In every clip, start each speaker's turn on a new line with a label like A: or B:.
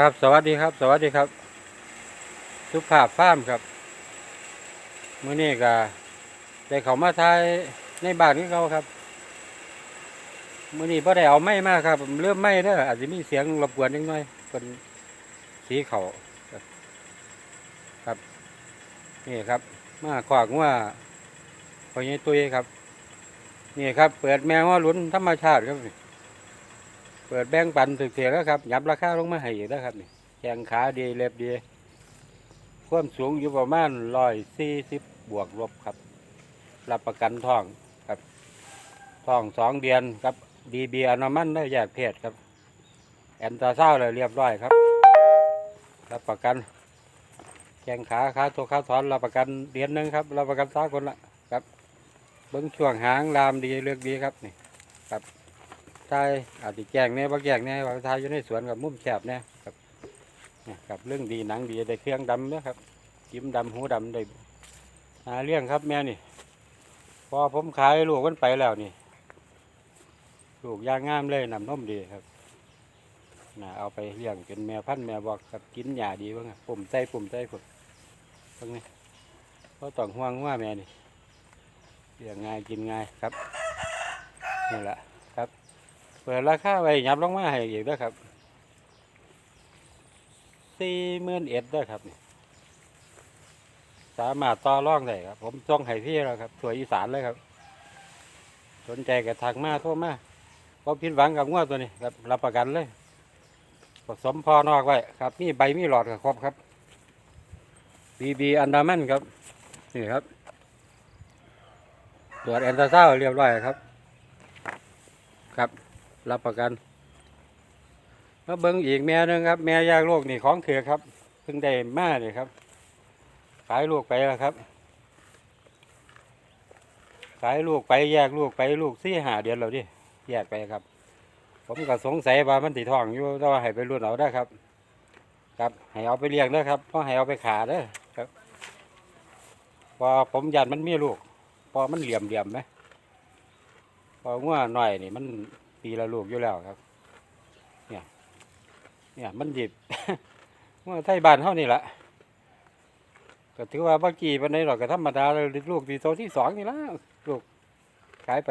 A: ครับ สวัสดีครับ สวัสดีครับ สุภาพฟาร์มครับมื้อนี้ก็ได้เขามาทายในบ้านของเขาครับมื้อนี้บ่ได้เอาไม้มาครับ เริ่มไม้เด้ออาจจะมีเสียงรบกวนนิดหน่อยเป็นสีเขาครับ นี่ครับ มาขวากว่าพอใหญ่ตุ้ยครับ นี่ครับ เปิดแมวว่าลุ้นธรรมชาติครับนี่ เปิดแบ่งปันถึกเถียแล้วครับยับราคาลงมาให้แล้วครับนี่แข้งขาดีเล็บดีความสูงอยู่ประมาณร้อยสี่สิบบวกลบครับ รับประกันท้องครับท้องสองเดือนครับดีเบียนอมันได้แยกเพศครับ แอนตาเศร้าเลยเรียบร้อยครับ รับประกัน แข้งขาขาตัวขาถอนรับประกันเดือนหนึ่งครับรับประกันสาคนละครับ เบิ้งช่วงหางลามดีเลือกดีครับนี่ครับ ทายอาจจะแกล้งแน่บ่แกล้งแน่ว่าทายอยู่ในสวนกับมุมแคบเนี่ยครับเนี่ยกับเรื่องดีหนังดีได้เครื่องดำนะครับจิ้มดำหูดำได้หาเลี้ยงครับแม่นี่พอผมขายลูกมันไปแล้วนี่ลูกยางงามเลยนำนมดีครับนะเอาไปเลี้ยงเป็นแม่พันแม่บอกครับกินหญ้าดีบ้างปุ่มใจปุ่มใจปุ่มตรงนี้เพราะต้องห่วงว่าแม่นี่เลี้ยงง่ายกินง่ายครับนี่แหละ ปิดราคาไว้ยับลงมาให้อีกด้วยครับสี่หมื่นเอ็ดด้วยครับ สามารถต่อรองได้ครับ ผมจ้องให้พี่แล้วครับ สวยอีสานเลยครับ สนใจกับทางมาโทรมาก็ผิดหวังกับงวดตัวนี้ครับรับประกันเลยผสมพอนอกไว้ครับ มีใบมีหลอดกับครบครับบีบีอันดามันครับ นี่ครับ ตรวจแอนตาซาวด์เรียบร้อยครับ ครับ รับประกันมาเบิ้งอีกแม่นึงครับ แม่ยากโลกนี่ของเถือครับเพิ่งได้มาเนี่ยครับ ขายลูกไปแล้วครับ ขายลูกไปแยกลูกไปลูกสี่หาเดือนแล้วดิแยกไปครับ ผมก็สงสัยว่ามันติท้องอยู่แต่ว่าให้ไปรุ่นเอาได้ครับ ครับให้เอาไปเลี้ยงเด้ครับเพราะให้เอาไปขาเด้อครับพอผมยันมันมีลูกพอมันเหลี่ยมเหลี่ยมไหมพอง่วหน่อยนี่มัน ปีละลูกอยู่แล้วครับ เนี่ย เนี่ยมันหยิบว่าไทยบ้านเท่านี่แหละก็ถือว่าบ่กี่ปันในหรอกก็ธรรมดาเลยลูกที่โตที่สองนี่ละลูกขายไป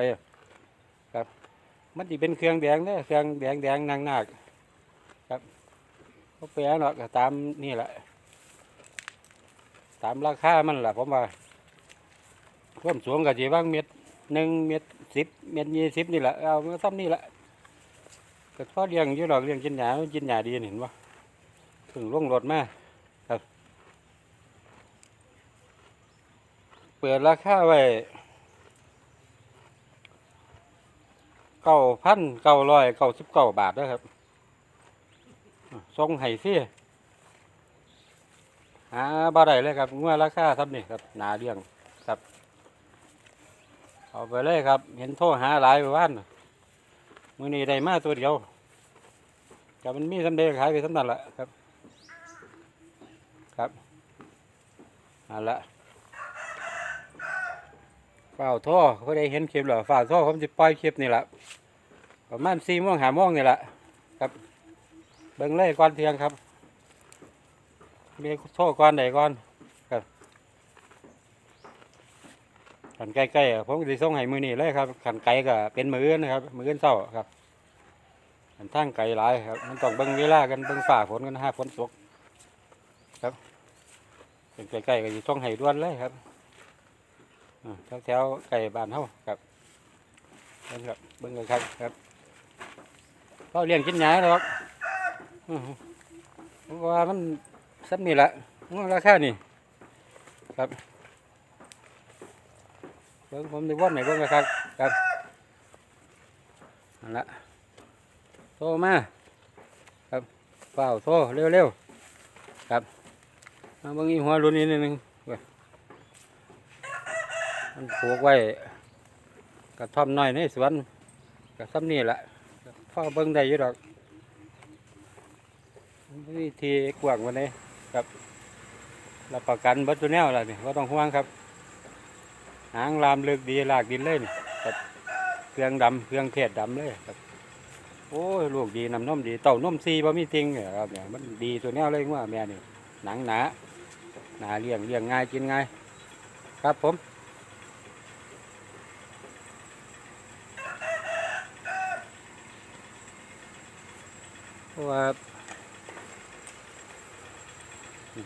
A: ครับ มันจะเป็นเครื่องแดงเนี่ยเครื่องแดงแดงนางนาคครับก็แปลเนาะก็ตามนี่แหละ ตามราคามันแหละผมว่าความสูงก็จีบ้างเม็ด หนึ่งเม็ดสิบเม็ดยี่สิบนี่แหละเอามาซ้ำนี่แหละก็พอเลี้ยงอยู่หรอกเลี้ยงกินหยากินหยาดีเห็นปะเพิ่งลงรถมาครับ เปิดราคาไว้เก้าพันเก้าร้อยเก้าสิบเก้าบาทนะครับทรงไห้ฟรีหาบ่ได้เลยครับงวดราคาทับนี่ครับหนาเลี้ยง เอาไปเลยครับ เห็นโทรหาหลายว่านมือนี้ได้มาตัวเดียวกับมันมีสำเด็จขายไปสำนันละครับ ครับเอาละฝ้าท่อเขาได้เห็นคลิปแล้วฝ่าท่อผมจะปล่อยคลิปนี่แหละประมาณสี่โมงหาโมงนี่แหละครับเบิ่งเลยก่อนเทียงครับมีโท่อก่อนไหนก่อน ขันไกลๆผมจะส่งให้มือนี่เลยครับขันไกลก็เป็นมืออนนะครับ มืออนเศร้าครับขันทางไกลหลายครับ มันต้องเบิ่งเวลากันเบิ่งฝ่าฝนกันห้าฝนตกครับเป็นไกลๆก็จะส่งให้ด่วนเลยครับแถวๆไก่บ้านเฮาครับเบิ่งครับเบิ่งกันครับครับก็เลี้ยงกินหญ้าหรอกว่ามันสักนี่แหละราคานี่ครับ บิ่งผมได้ว่นไหนเบิ่งนะครับครับนั่นละโทรมาครับเปล่าโทรเร็วๆครับมาเบิ่งอีหัวรุ่นนี้นิดนึงมันผูกไว้กระท่อมน้อยในสวนกระซ้ำนี่แหละพ่อเบิ่งได้อยู่ดอกวิธีกวางวันนี้ครับรับประกันบัตรแนวอะไรนี่ก็ต้องห่วงครับ หางลามเลึกดีลากดินเลยนี่ครับเครื่องดำเครื่องเทศดำเลยครับโอ้ยลูกดีน้ำนมดีเต้านมซีบ่มีติงเนี่ยครับเนี่ยมันดีตัวแนวเลยว่าแม่นี่หนังหนาหนาเลี้ยงเลี้ยงง่ายกินง่ายครับผมว่า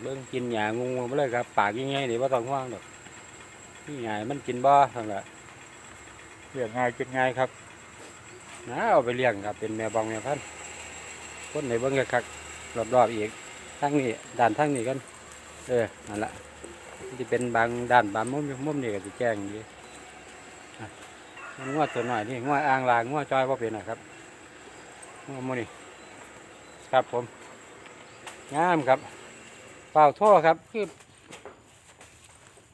A: เบิ่งกินหญ้างงๆไปเลยครับ ปากยังไงนี่บ่ต้องห่วงดอก นี่ไงมันกินบ่ทั้งละเลี้ยงง่ายกินง่ายครับนะเอาไปเลี้ยงครับเป็นแม่บองแม่พันธุ์คนไหนเบิ่งคักรอบๆอีกทั้งนี้ด้านทั้งนี้กันเออนั่นละที่เป็นบางด้านบางมุมมุมนี่ก็จะแจ้งดีงวดตัวหน่อยนี่งวดอ่างลางงวดจอยว่าเป็นนะครับงวดมูนี่ครับผมงามครับเปล่าท่อครับคือ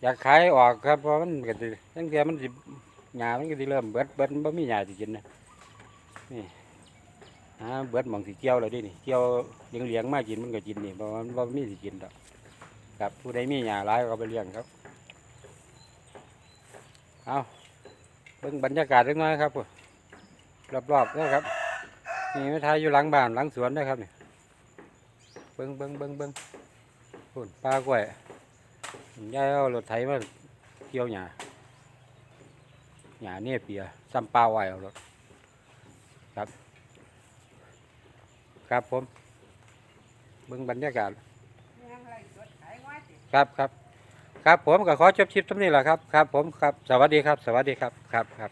A: อยากขายออกครับเพราะมันก็สิตั้งแต่มันสิหญ้ามันก็สิเริ่มเบิดเบิดบ่มีหญ้าสิกินนะนี่ฮะเบิดหมองสีเจียวเลยดินี่เจียวเลี้ยงเลี้ยงๆมากินมันก็กินนี่เพราะว่ามันบ่มีสิกินดอกครับผู้ใดมีหญ้าหลายก็เอาไปเลี้ยงครับเอาเบิ่งบรรยากาศเล็กน้อยครับรอบๆนะครับ นี่ไม่ทายอยู่หลังบ้านหลังสวนนะครับนี่เบิ่งเบิ่งเบิ่งเบิ่งพุ่นปลากล้วย ยายเอารถไถมาเกี่ยวหญ้าหญ้าเนี่ยเปียซ้ำปลาไว้เอารถครับผมเบิ่งบรรยากาศครับครับ ครับผมก็ขอจบชิปตรงนี้แหละครับ ครับผมครับ สวัสดีครับ สวัสดีครับ ครับครับ